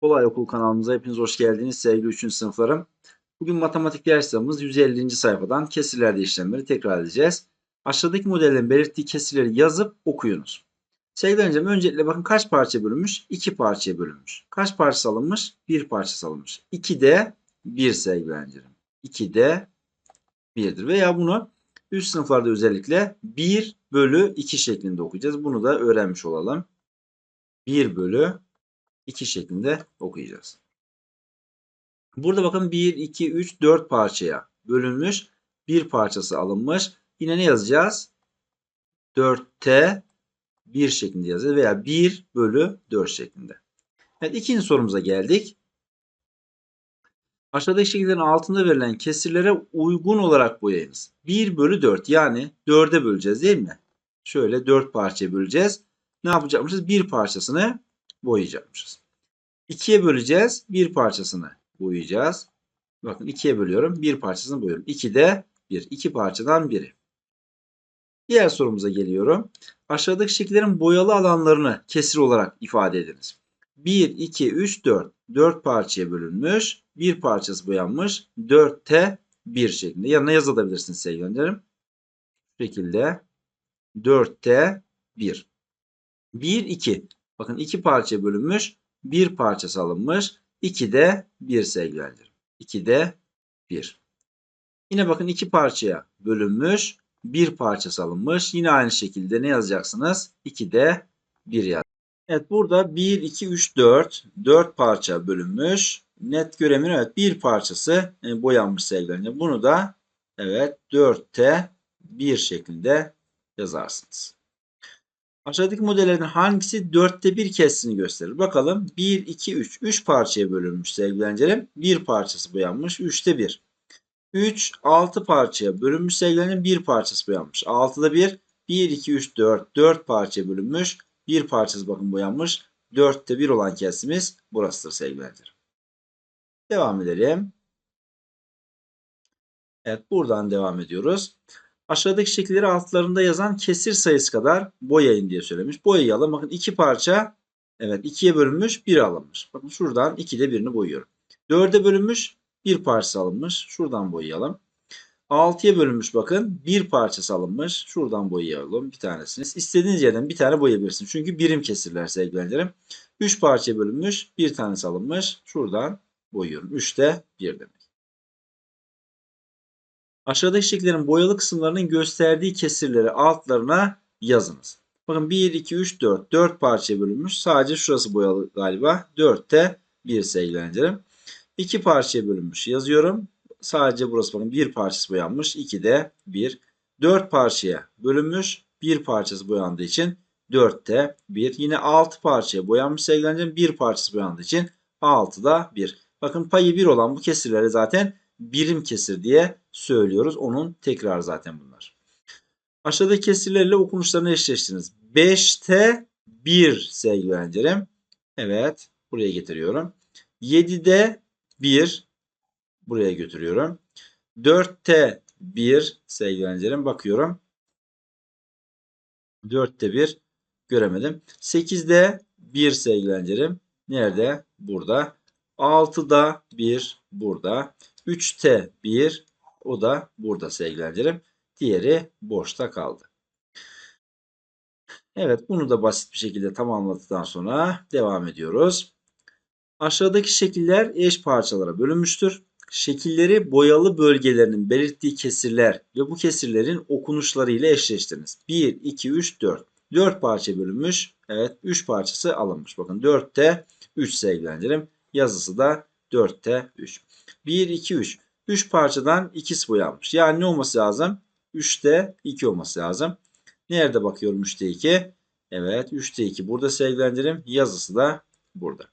Kolay Okul kanalımıza hepiniz hoş geldiniz sevgili 3. sınıflarım. Bugün matematik dersimiz 150. sayfadan kesirlerde işlemleri tekrar edeceğiz. Aşağıdaki modellerin belirttiği kesirleri yazıp okuyunuz. Sevgili öğrencim öncelikle bakın kaç parça bölünmüş? 2 parçaya bölünmüş. Kaç parça alınmış? 1 parça alınmış. 2'de 1 sevgili öğrencim. 2'de 1'dir. Veya bunu üst sınıflarda özellikle 1 bölü 2 şeklinde okuyacağız. Bunu da öğrenmiş olalım. 1 bölü 2 şeklinde okuyacağız. Burada bakın 1, 2, 3, 4 parçaya bölünmüş. Bir parçası alınmış. Yine ne yazacağız? 4'te 1 şeklinde yazacağız veya 1 bölü 4 şeklinde. Evet ikinci sorumuza geldik. Aşağıdaki şekillerin altında verilen kesirlere uygun olarak boyayınız. 1 bölü 4 yani 4'e böleceğiz değil mi? Şöyle 4 parçaya böleceğiz. Ne yapacakmışız? Bir parçasını boyayacakmışız. 2'ye böleceğiz. Bir parçasını boyayacağız. Bakın 2'ye bölüyorum. Bir parçasını boyuyorum. 2'de 1. 2 parçadan biri. Diğer sorumuza geliyorum. Aşağıdaki şekillerin boyalı alanlarını kesir olarak ifade ediniz. 1, 2, 3, 4. 4 parçaya bölünmüş. Bir parçası boyanmış. 4'te 1 şeklinde. Yanına yazabilirsiniz sevgili öğrencilerim. Bu şekilde 4'te 1. 1, 2. Bakın 2 parçaya bölünmüş. Bir parçası alınmış. 2'de 1 sevgili öğrencilerim. 2'de 1. Yine bakın iki parçaya bölünmüş. Bir parçası alınmış. Yine aynı şekilde ne yazacaksınız? 2'de 1 yaz. Evet burada 1, 2, 3, 4. 4 parça bölünmüş. Net göremiyorum. Evet bir parçası e, boyanmış sevgili öğrencilerim. Bunu da evet 4'te 1 şeklinde yazarsınız. Aşağıdaki modellerin hangisi dörtte bir kesini gösterir? Bakalım 1, 2, 3. 3 parçaya bölünmüş sevgili öğrencilerim. Bir parçası boyanmış. 3'te 1. 3, 6 parçaya bölünmüş sevgili öğrencilerim. Bir parçası boyanmış. 6'da 1. 1, 2, 3, 4. 4 parçaya bölünmüş. Bir parçası bakın boyanmış. 4'te 1 olan kesimiz burasıdır sevgili öğrencilerim. Devam edelim. Evet buradan devam ediyoruz. Aşağıdaki şekilleri altlarında yazan kesir sayısı kadar boyayın diye söylemiş. Boyayalım. Bakın iki parça evet ikiye bölünmüş bir alınmış. Bakın şuradan ikide birini boyuyorum. Dörde bölünmüş bir parça alınmış. Şuradan boyayalım. Altıya bölünmüş bakın bir parçası alınmış. Şuradan boyayalım bir tanesini. İstediğiniz yerden bir tane boyayabilirsiniz. Çünkü birim kesirler sevgili öğrencilerim. Üç parçaya bölünmüş bir tanesi alınmış. Şuradan boyuyorum. Üçte bir demek. Aşağıdaki şekillerin boyalı kısımlarının gösterdiği kesirleri altlarına yazınız. Bakın 1, 2, 3, 4. 4 parçaya bölünmüş. Sadece şurası boyalı galiba. 4'te 1 sevgili öğrencilerim. 2 parçaya bölünmüş yazıyorum. Sadece burası bakın bir parçası boyanmış. 2'de 1. 4 parçaya bölünmüş. Bir parçası boyandığı için 4'te 1. Yine 6 parçaya boyanmış sevgili öğrencilerim. Bir parçası boyandığı için 6'da 1. Bakın payı 1 olan bu kesirleri zaten birim kesir diye söylüyoruz. Onun tekrar zaten bunlar. Aşağıdaki kesirlerle okunuşlarını eşleştiriniz. 5'te 1 sevgili öğrencilerim. Evet. Buraya getiriyorum. 7'de 1 buraya götürüyorum. 4'te 1 sevgili öğrencilerim. Bakıyorum. 4'te 1 göremedim. 8'de 1 sevgili öğrencilerim. Nerede? Burada. 6'da 1 burada. 3'te 1 o da burada sevgili öğrencilerim. Diğeri boşta kaldı. Evet bunu da basit bir şekilde tamamladıktan sonra devam ediyoruz. Aşağıdaki şekiller eş parçalara bölünmüştür. Şekilleri boyalı bölgelerinin belirttiği kesirler ve bu kesirlerin okunuşları ile eşleştiriniz. 1, 2, 3, 4. 4 parça bölünmüş. Evet 3 parçası alınmış. Bakın 4'te 3 sevgili öğrencilerim. Yazısı da 4'te 3. 1, 2, 3. 3 parçadan ikisi boyanmış. Yani ne olması lazım? 3'te 2 olması lazım. Nerede bakıyorum 3'te 2? Evet 3'te 2 burada sevgilendirim. Yazısı da burada.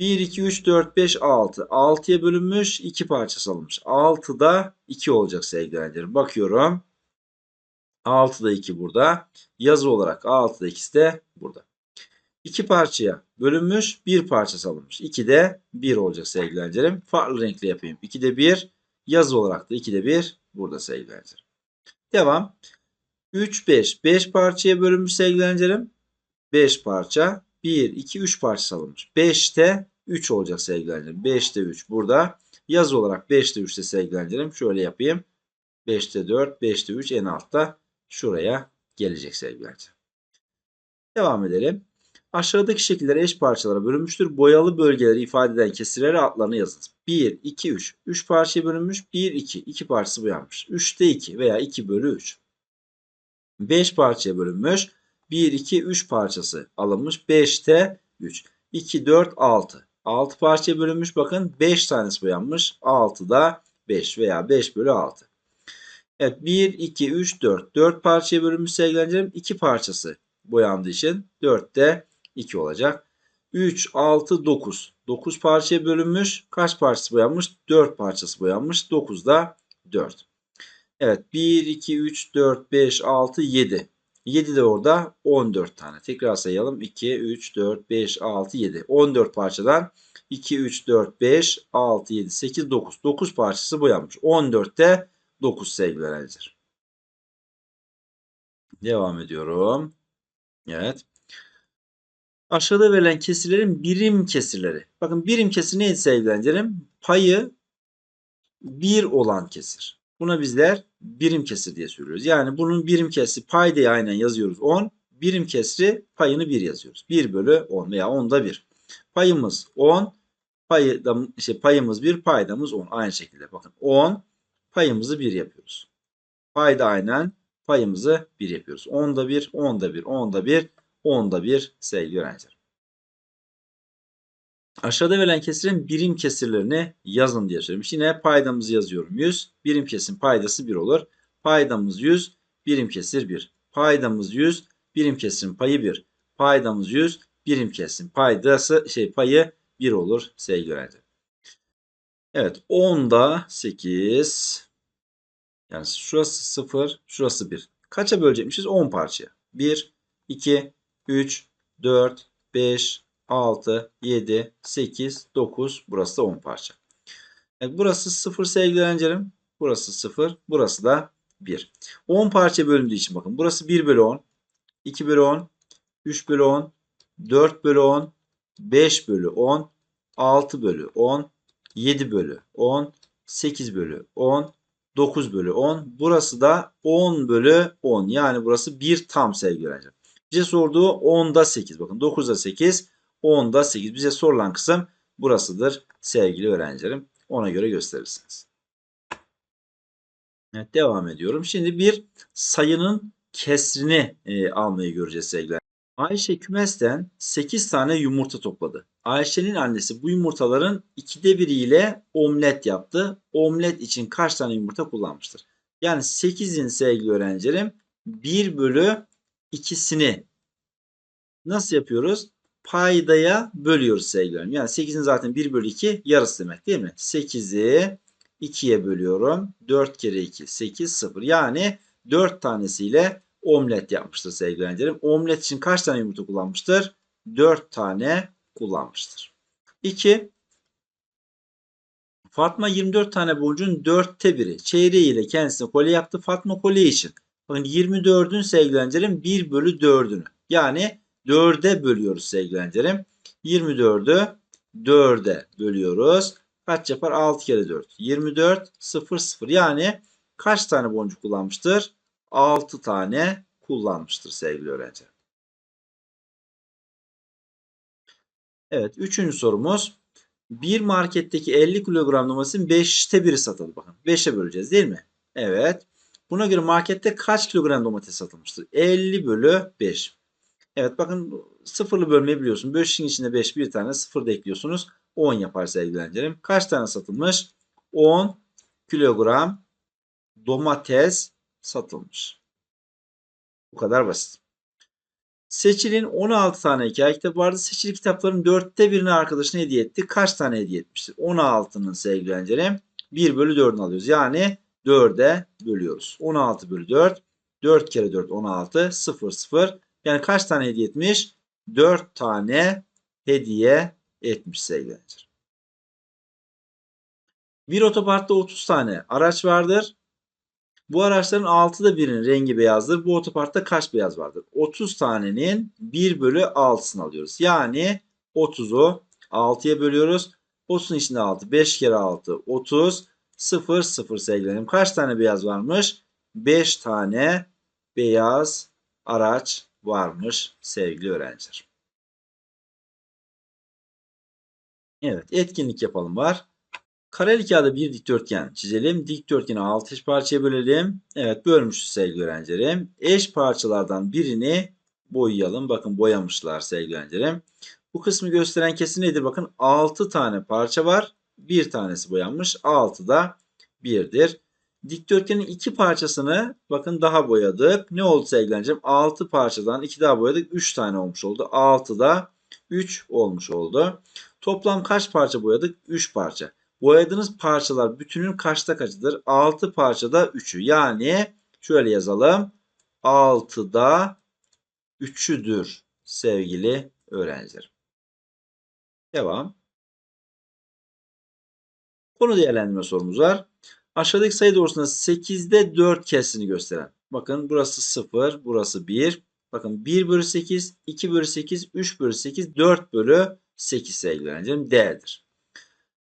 1, 2, 3, 4, 5, 6. 6'ya bölünmüş 2 parçası alınmış. 6'da 2 olacak sevgilendirim. Bakıyorum. 6'da 2 burada. Yazı olarak 6'da 2'si de burada. İki parçaya bölünmüş bir parçası alınmış. 2'de 1 olacak sevgili öğrencilerim. Farklı renkle yapayım. 2'de 1 yazı olarak da 2'de 1 burada sevgili öğrencilerim. Devam. 3, 5. 5 parçaya bölünmüş sevgili öğrencilerim. 5 parça. 1, 2, 3 parça alınmış. 5'te 3 olacak sevgili öğrencilerim. 5'te 3 burada. Yazı olarak 5'te 3'te sevgili öğrencilerim. Şöyle yapayım. 5'te 4, 5'te 3 en altta şuraya gelecek sevgili öğrencilerim. Devam edelim. Aşağıdaki şekiller eş parçalara bölünmüştür. Boyalı bölgeleri ifade eden kesirlere adlarını yazınız. 1, 2, 3. 3 parçaya bölünmüş. 1, 2. 2 parçası boyanmış. 3'te 2 veya 2 bölü 3. 5 parçaya bölünmüş. 1, 2, 3 parçası alınmış. 5'te 3. 2, 4, 6. 6 parçaya bölünmüş. Bakın 5 tanesi boyanmış. 6'da 5 veya 5 bölü 6. Evet 1, 2, 3, 4. 4 parçaya bölünmüş sevgili öğrencilerim. 2 parçası boyandığı için 4'te 2 olacak. 3, 6, 9. 9 parçaya bölünmüş. Kaç parçası boyanmış? 4 parçası boyanmış. 9'da 4. Evet 1, 2, 3, 4, 5, 6, 7. 7 de orada 14 tane. Tekrar sayalım. 2, 3, 4, 5, 6, 7. 14 parçadan 2, 3, 4, 5, 6, 7, 8, 9. 9 parçası boyanmış. 14'te 9 sevgili öğrenciler. Devam ediyorum. Evet. Aşağıda verilen kesirlerin birim kesirleri. Bakın birim kesir neydi sevgili öğrencilerim? Payı 1 olan kesir. Buna bizler birim kesir diye söylüyoruz. Yani bunun birim kesri paydayı aynen yazıyoruz 10. Birim kesri payını 1 yazıyoruz. 1 bölü 10 veya 10'da 1. Payımız 10. Payı da, işte payımız 1, paydamız 10. Aynı şekilde bakın 10 payımızı 1 yapıyoruz. Payda aynen payımızı 1 yapıyoruz. 10'da 1, 10'da 1, 10'da 1, 10'da 1 sevgili öğrenciler. Aşağıda verilen kesirin birim kesirlerini yazın diye söylemiş. Yine paydamızı yazıyorum 100. Birim kesim paydası 1 olur. Paydamız 100. Birim kesir 1. Paydamız 100. Birim kesim payı 1. Paydamız 100. Birim kesim paydası şey payı 1 olur sevgili öğrenci. Evet 10'da 8. Yani şurası 0, şurası 1. Kaça bölecekmişiz? 10 parçaya. 1, 2, 3, 4, 5, 6, 7, 8, 9. Burası da 10 parça. Evet, burası 0 sevgili öğrencilerim. Burası 0. Burası da 1. 10 parça bölündüğü için bakın. Burası 1 bölü 10. 2 bölü 10. 3 bölü 10. 4 bölü 10. 5 bölü 10. 6 bölü 10. 7 bölü 10. 8 bölü 10. 9 bölü 10. Burası da 10 bölü 10. Yani burası 1 tam sevgili öğrencilerim. Bize sorduğu 10'da 8. Bakın 9'da 8. 10'da 8. Bize sorulan kısım burasıdır sevgili öğrencilerim. Ona göre gösterirsiniz. Evet, devam ediyorum. Şimdi bir sayının kesrini e, almayı göreceğiz sevgili Ayşe kümesten 8 tane yumurta topladı. Ayşe'nin annesi bu yumurtaların ikide biriyle omlet yaptı. Omlet için kaç tane yumurta kullanmıştır? Yani 8'in sevgili öğrencilerim 1 bölü ikisini nasıl yapıyoruz? Paydaya bölüyoruz sevgili öğrencilerim. Yani 8'in zaten 1 bölü 2 yarısı demek değil mi? 8'i 2'ye bölüyorum. 4 kere 2 8 0. Yani 4 tanesiyle omlet yapmıştır sevgili öğrencilerim. Omlet için kaç tane yumurta kullanmıştır? 4 tane kullanmıştır. 2. Fatma 24 tane borcun 4'te biri çeyreği ile kendisine kolye yaptı. Fatma kolye için. Bakın 24'ün sevgili öğrencilerim 1 bölü 4'ünü. Yani 4'e bölüyoruz sevgili öğrencilerim. 24'ü 4'e bölüyoruz. Kaç yapar? 6 kere 4. 24 0 0. Yani kaç tane boncuk kullanmıştır? 6 tane kullanmıştır sevgili öğrenci. Evet. Üçüncü sorumuz. Bir marketteki 50 kilogram domatesin 5'te 1'i satıldı. Bakın 5'e böleceğiz değil mi? Evet. Buna göre markette kaç kilogram domates satılmıştır? 50 bölü 5. Evet bakın sıfırlı bölmeyi biliyorsun. 5'in içinde 5 bir tane sıfır da ekliyorsunuz. 10 yapar sevgili. Kaç tane satılmış? 10 kilogram domates satılmış. Bu kadar basit. Seçil'in 16 tane hikaye kitabı vardı. Seçil kitapların 4'te birini arkadaşına hediye etti. Kaç tane hediye etmiştir? 16'nın sevgili öğrencilerim 1 bölü 4'ünü alıyoruz. Yani 4'e bölüyoruz. 16 bölü 4. 4 kere 4 16. 0 0. Yani kaç tane hediye etmiş? 4 tane hediye etmiş sevgili öğrenciler. Bir otoparkta 30 tane araç vardır. Bu araçların 6'da birinin rengi beyazdır. Bu otoparkta kaç beyaz vardır? 30 tanenin 1 bölü 6'sını alıyoruz. Yani 30'u 6'ya bölüyoruz. 30'un içinde 6. 5 kere 6 30. 0 0 sevgilerim. Kaç tane beyaz varmış? 5 tane beyaz araç varmış sevgili öğrenciler. Evet etkinlik yapalım var. Kareli kağıda bir dikdörtgen çizelim. Dikdörtgeni 6 eş parçaya bölelim. Evet bölmüşüz sevgili öğrencilerim. Eş parçalardan birini boyayalım. Bakın boyamışlar sevgili öğrencilerim. Bu kısmı gösteren kesim nedir? Bakın 6 tane parça var. Bir tanesi boyanmış. 6 da 1'dir. Dikdörtgenin iki parçasını bakın daha boyadık. Ne oldu sevgili öğrencilerim? 6 parçadan 2 daha boyadık. 3 tane olmuş oldu. 6 da 3 olmuş oldu. Toplam kaç parça boyadık? 3 parça. Boyadığınız parçalar bütünün kaçta kaçıdır? 6 parçada 3'ü. Yani şöyle yazalım. 6'da 3'üdür sevgili öğrencilerim. Devam. Konu değerlendirme sorumuz var. Aşağıdaki sayı doğrusunda 8'de 4 kesini gösteren. Bakın burası 0, burası 1. Bakın 1 bölü 8, 2 bölü 8, 3 bölü 8, 4 bölü 8 sevgili öğrencim.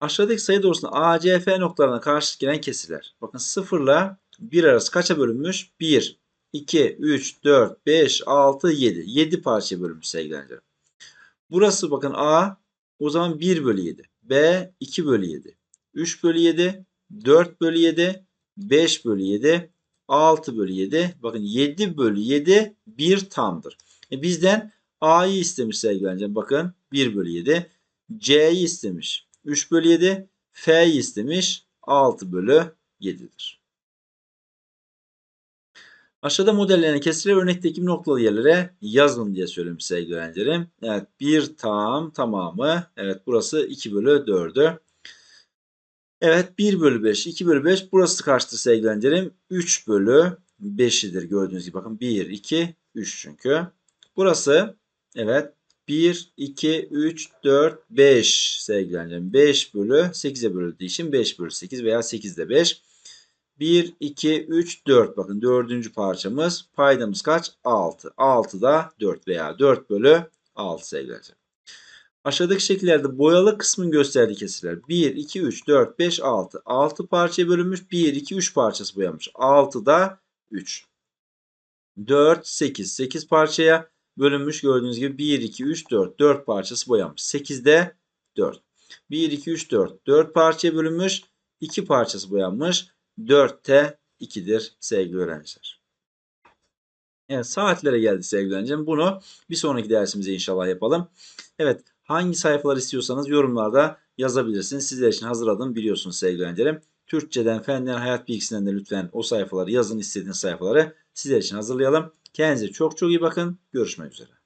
Aşağıdaki sayı doğrusunda A, C, F noktalarına karşılık gelen kesirler. Bakın 0 ile 1 arası kaça bölünmüş? 1, 2, 3, 4, 5, 6, 7. 7 parçaya bölünmüş sevgili. Burası bakın A o zaman 1 bölü 7. B 2 bölü 7. 3 bölü 7. 4 bölü 7. 5 bölü 7. 6 bölü 7. Bakın 7 bölü 7 bir tamdır. E bizden A'yı istemiş sevgili öğrencilerim. Bakın 1 bölü 7. C'yi istemiş. 3 bölü 7. F'yi istemiş. 6 bölü 7'dir. Aşağıda modellenen kesirler örnekteki noktalı yerlere yazın diye söylemiş sevgili öğrencilerim. Evet bir tam tamamı. Evet burası 2 bölü 4'ü. Evet 1 bölü 5, 2 bölü 5. Burası kaçtır sevgili öğrencilerim? 3 bölü 5'idir gördüğünüz gibi. Bakın 1, 2, 3 çünkü. Burası evet 1, 2, 3, 4, 5 sevgili öğrencilerim. 5 bölü 8'e bölüldüğü için 5 bölü 8 veya 8'de 5. 1, 2, 3, 4. Bakın dördüncü parçamız. Paydamız kaç? 6. 6 da 4 veya 4 bölü 6 sevgili Aşağıdaki şekillerde boyalı kısmın gösterdiği kesirler. 1, 2, 3, 4, 5, 6. 6 parçaya bölünmüş. 1, 2, 3 parçası boyanmış. 6 da 3. 4, 8. 8 parçaya bölünmüş. Gördüğünüz gibi 1, 2, 3, 4. 4 parçası boyanmış. 8 de 4. 1, 2, 3, 4. 4 parçaya bölünmüş. 2 parçası boyanmış. 4'te 2'dir sevgili öğrenciler. Evet saatlere geldi sevgili öğrencim. Bunu bir sonraki dersimize inşallah yapalım. Evet hangi sayfalar istiyorsanız yorumlarda yazabilirsiniz. Sizler için hazırladım biliyorsunuz sevgili öğrencilerim. Türkçeden, fenden, hayat bilgisinden de lütfen o sayfaları yazın istediğiniz sayfaları sizler için hazırlayalım. Kendinize çok çok iyi bakın. Görüşmek üzere.